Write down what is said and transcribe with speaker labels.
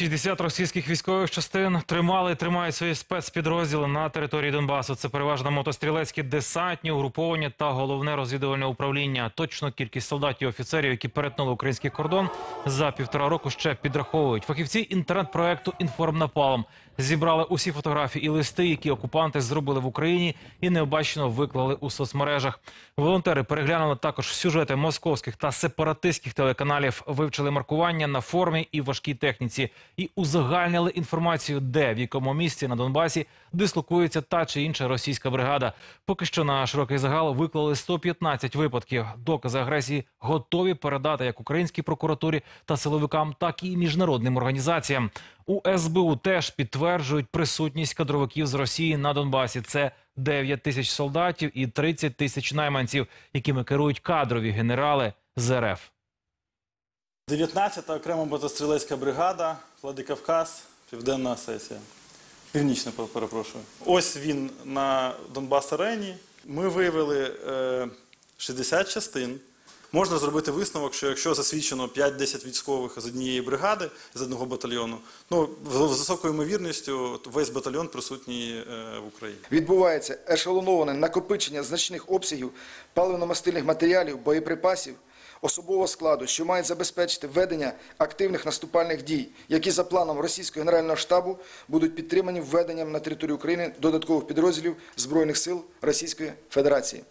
Speaker 1: 60 російських військових частин тримали і тримають свої спецпідрозділи на території Донбасу. Це переважно мотострілецькі десантні угруповання та головне розвідувальне управління. Точно кількість солдатів і офіцерів, які перетнули український кордон за півтора року, ще підраховують. Фахівці інтернет-проекту «Інформнапалм» зібрали усі фотографії і листи, які окупанти зробили в Україні і необачно виклали у соцмережах. Волонтери переглянули також сюжети московських та сепаратистських телеканалів, вивчили маркування на формі і важкій техніці і узагальнили інформацію, де в якому місці на Донбасі дислокується та чи інша російська бригада. Поки що на широкий загал виклали 115 випадків. Докази агресії готові передати як українській прокуратурі та силовикам, так і міжнародним організаціям. У СБУ теж підтверджують присутність кадровиків з Росії на Донбасі. Це 9 тисяч солдатів і 30 тисяч найманців, якими керують кадрові генерали з РФ.
Speaker 2: 19-та окрема мотострілецька бригада, Владикавказ, Південна сесія. Північна, пер- перепрошую. Ось він на Донбас-арені. Ми виявили е, 60 частин. Можна зробити висновок, що якщо засвідчено 5-10 військових з однієї бригади, з одного батальйону, ну, з з високою ймовірністю весь батальйон присутній е, в Україні.
Speaker 3: Відбувається ешелоноване накопичення значних обсягів паливно-мастильних матеріалів, боєприпасів, особового складу, що мають забезпечити ведення активних наступальних дій, які за планом російського генерального штабу будуть підтримані введенням на територію України додаткових підрозділів Збройних сил Російської Федерації.